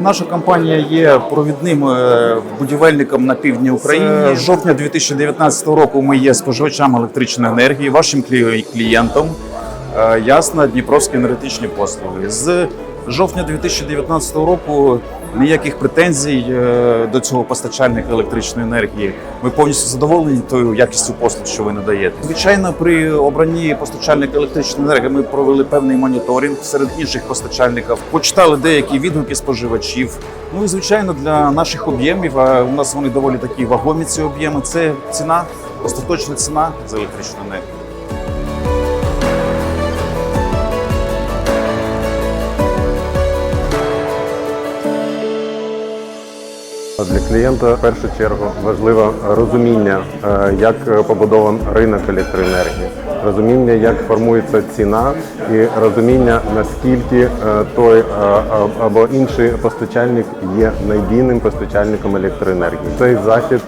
Наша компанія є провідним е, будівельником на півдні України. З жовтня 2019 року ми є споживачем електричної енергії, вашим клі- клієнтом. Ясна Дніпровські енергетичні послуги. З жовтня 2019 року ніяких претензій е, до цього постачальника електричної енергії. Ми повністю задоволені тою якістю послуг, що ви надаєте. Звичайно, при обранні постачальника електричної енергії ми провели певний моніторинг серед інших постачальників, почитали деякі відгуки споживачів. Ну і звичайно, для наших об'ємів, а у нас вони доволі такі вагомі ці об'єми. Це ціна, остаточна ціна за електричну енергію. Для клієнта в першу чергу важливо розуміння, е, як побудований ринок електроенергії, розуміння, як формується ціна, і розуміння наскільки е, той е, або інший постачальник є надійним постачальником електроенергії. Цей захід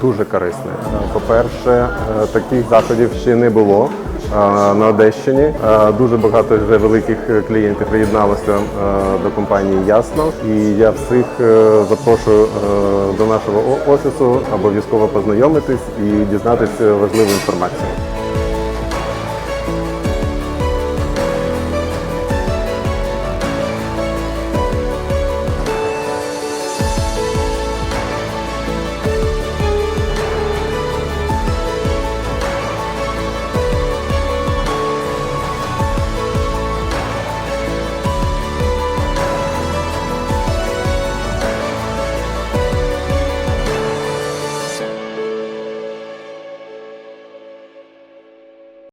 дуже корисний. Е, По-перше, е, таких заходів ще не було. Е, На Одещині Е, дуже багато вже великих клієнтів приєдналося е, до компанії Ясно, і я всіх е, запрошую е, до нашого офісу обов'язково познайомитись і дізнатися важливу інформацію.